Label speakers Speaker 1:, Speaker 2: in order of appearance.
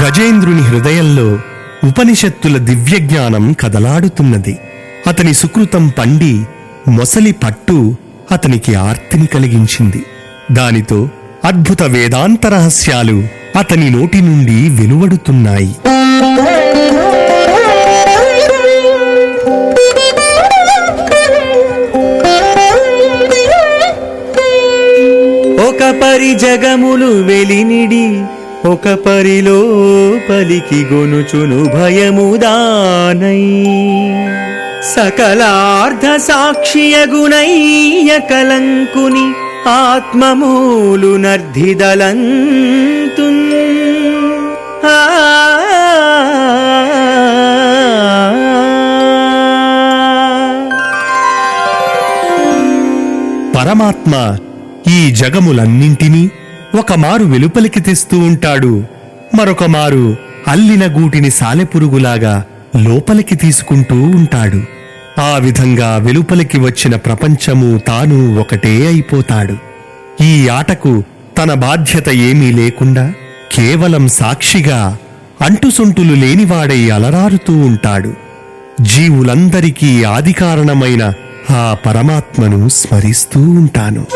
Speaker 1: గజేంద్రుని హృదయంలో ఉపనిషత్తుల దివ్యజ్ఞానం కదలాడుతున్నది. అతని సుకృతం పండి మొసలి పట్టు అతనికి ఆర్తిని కలిగించింది. దానితో అద్భుత వేదాంత రహస్యాలు అతని నోటి నుండి వెలువడుతున్నాయి.
Speaker 2: ఒక పరి జగములు వెలినిడి ఒక పరిలో పలికి గొనుచును భయముదానై సకలార్ధ సాక్షియగుణయ్య కలంకుని ఆత్మమూలు నర్ధిదలంతు
Speaker 1: పరమాత్మ ఈ జగములన్నింటినీ ఒకమారు వెలుపలికి తెస్తూ ఉంటాడు. మరొక మారు అల్లిన గూటిని సాలెపురుగులాగా లోపలికి తీసుకుంటూ ఉంటాడు. ఆ విధంగా వెలుపలికి వచ్చిన ప్రపంచము తాను ఒకటే అయిపోతాడు. ఈ ఆటకు తన బాధ్యత ఏమీ లేకుండా కేవలం సాక్షిగా అంటుసొంటులు లేనివాడై అలరారుతూ ఉంటాడు. జీవులందరికీ ఆదికారణమైన ఆ పరమాత్మను స్మరిస్తూ ఉంటాను.